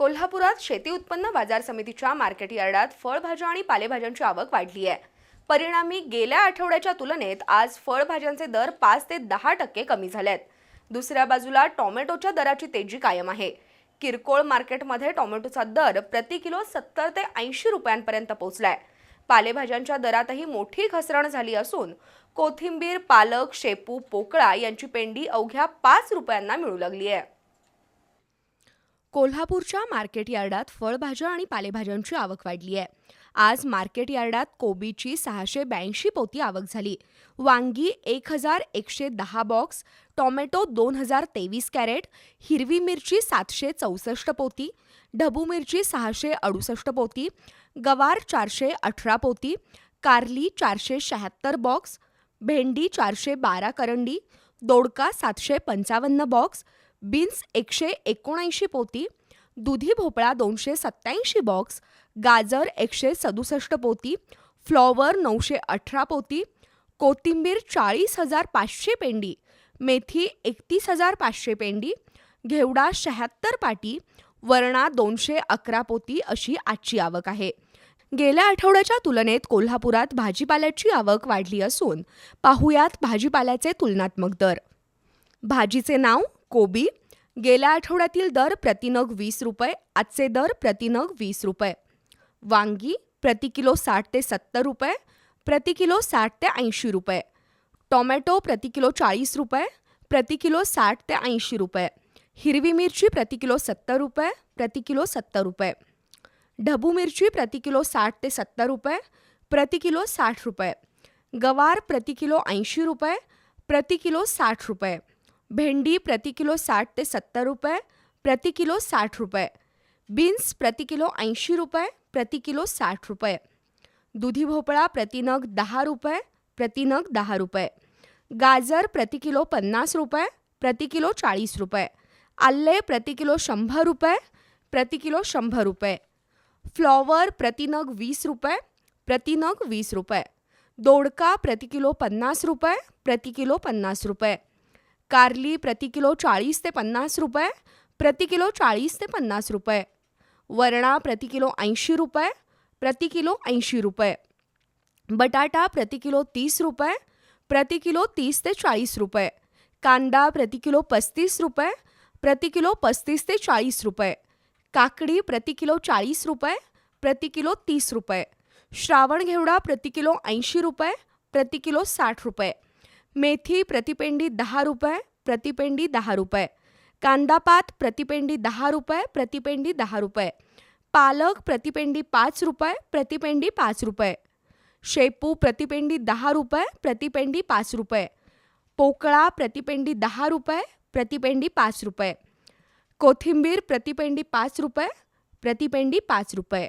कोल्हापुरात शेती उत्पन्न बाजार समितीच्या मार्केट यार्डात फळभाज्या आणि पालेभाज्यांची आवक वाढली आहे. परिणामी गेल्या आठवड्याच्या तुलनेत आज फळभाज्यांचे दर पाच ते दहा टक्के कमी झाले आहेत दुसऱ्या बाजूला टोमॅटोच्या दराची तेजी कायम आहे. किरकोळ मार्केटमध्ये टोमॅटोचा दर प्रति किलो सत्तर ते ऐंशी रुपयांपर्यंत पोहोचलाय. पालेभाज्यांच्या दरातही मोठी घसरण झाली असून कोथिंबीर पालक शेपू पोकळा यांची पेंडी अवघ्या पाच रुपयांना मिळू लागली आहे. कोल्हापूरच्या मार्केट यार्डात फळभाज्या आणि पालेभाज्यांची आवक वाढली आहे. आज मार्केट यार्डात कोबीची सहाशे ब्याऐंशी पोती आवक झाली. वांगी एक हजार एकशे दहा बॉक्स टोमॅटो दोन हजार तेवीस कॅरेट हिरवी मिरची सातशे चौसष्ट पोती ढबू मिरची सहाशे अडुसष्ट पोती गवार चारशे अठरा पोती कारली चारशे शहात्तर बॉक्स भेंडी चारशे बारा करंडी दोडका सातशे पंचावन्न बॉक्स बीन्स एकशे एकोणऐंशी पोती दुधी भोपळा दोनशे सत्याऐंशी बॉक्स गाजर एकशे सदुसष्ट पोती फ्लॉवर नऊशे अठरा पोती कोथिंबीर चाळीस हजार पाचशे पेंडी मेथी एकतीस हजार पाचशे पेंडी घेवडा शहात्तर पाटी वरणा दोनशे अकरा पोती अशी आजची आवक आहे. गेल्या आठवड्याच्या तुलनेत कोल्हापुरात भाजीपाल्याची आवक वाढली असून पाहुयात भाजीपाल्याचे तुलनात्मक दर. भाजीचे नाव? कोबी गेल्या आठवड्यातील दर प्रतिनग वीस रुपये आजचे दर प्रतिनग वीस रुपये वांगी प्रति किलो साठ ते सत्तर रुपये प्रति किलो साठ ते ऐंशी रुपये टोमॅटो प्रति किलो चाळीस रुपये प्रति किलो साठ ते ऐंशी रुपये हिरवी मिरची प्रति किलो सत्तर रुपये प्रति किलो सत्तर रुपये ढबू मिरची प्रति किलो साठ ते सत्तर रुपये प्रति किलो साठ रुपये गवार प्रति किलो ऐंशी रुपये प्रति किलो साठ रुपये भेंडी प्रति किलो साठ ते सत्तर रुपये प्रति किलो साठ रुपये बीन्स प्रति किलो ऐंशी रुपये प्रति किलो साठ रुपये दुधी भोपळा प्रतिनग दहा रुपये प्रतिनग दहा रुपये गाजर प्रति किलो पन्नास रुपये प्रति किलो चाळीस रुपये आल्ले प्रति किलो शंभर रुपये प्रति किलो शंभर रुपये फ्लॉवर प्रतिनग वीस रुपये प्रतिनग वीस रुपये दोडका प्रति किलो पन्नास रुपये प्रति किलो पन्नास रुपये कारली प्रति किलो चाळीस ते पन्नास रुपये प्रति किलो चाळीस ते पन्नास रुपये वरणा प्रति किलो ऐंशी रुपये प्रति किलो ऐंशी रुपये बटाटा प्रति किलो तीस रुपये प्रति किलो तीस ते चाळीस रुपये कांदा प्रति किलो पस्तीस रुपये प्रति किलो पस्तीस ते चाळीस रुपये काकडी प्रति किलो चाळीस रुपये प्रति किलो तीस रुपये श्रावण घेवडा प्रति किलो ऐंशी रुपये प्रति किलो साठ रुपये मेथी प्रतिपेंडी दहा रुपये, प्रतिपेंडी दहा रुपये. कांदापात प्रतिपेंडी दहा रुपये, प्रतिपेंडी दहा रुपये. पालक प्रतिपेंडी पाच रुपये, प्रतिपेंडी पाच रुपये. शेपू प्रतिपेंडी दहा रुपये, प्रतिपेंडी पाच रुपये. पोकळा प्रतिपेंडी दहा रुपये, प्रतिपेंडी पाच रुपये. कोथिंबीर प्रतिपेंडी पाच रुपये, प्रतिपेंडी पाच रुपये.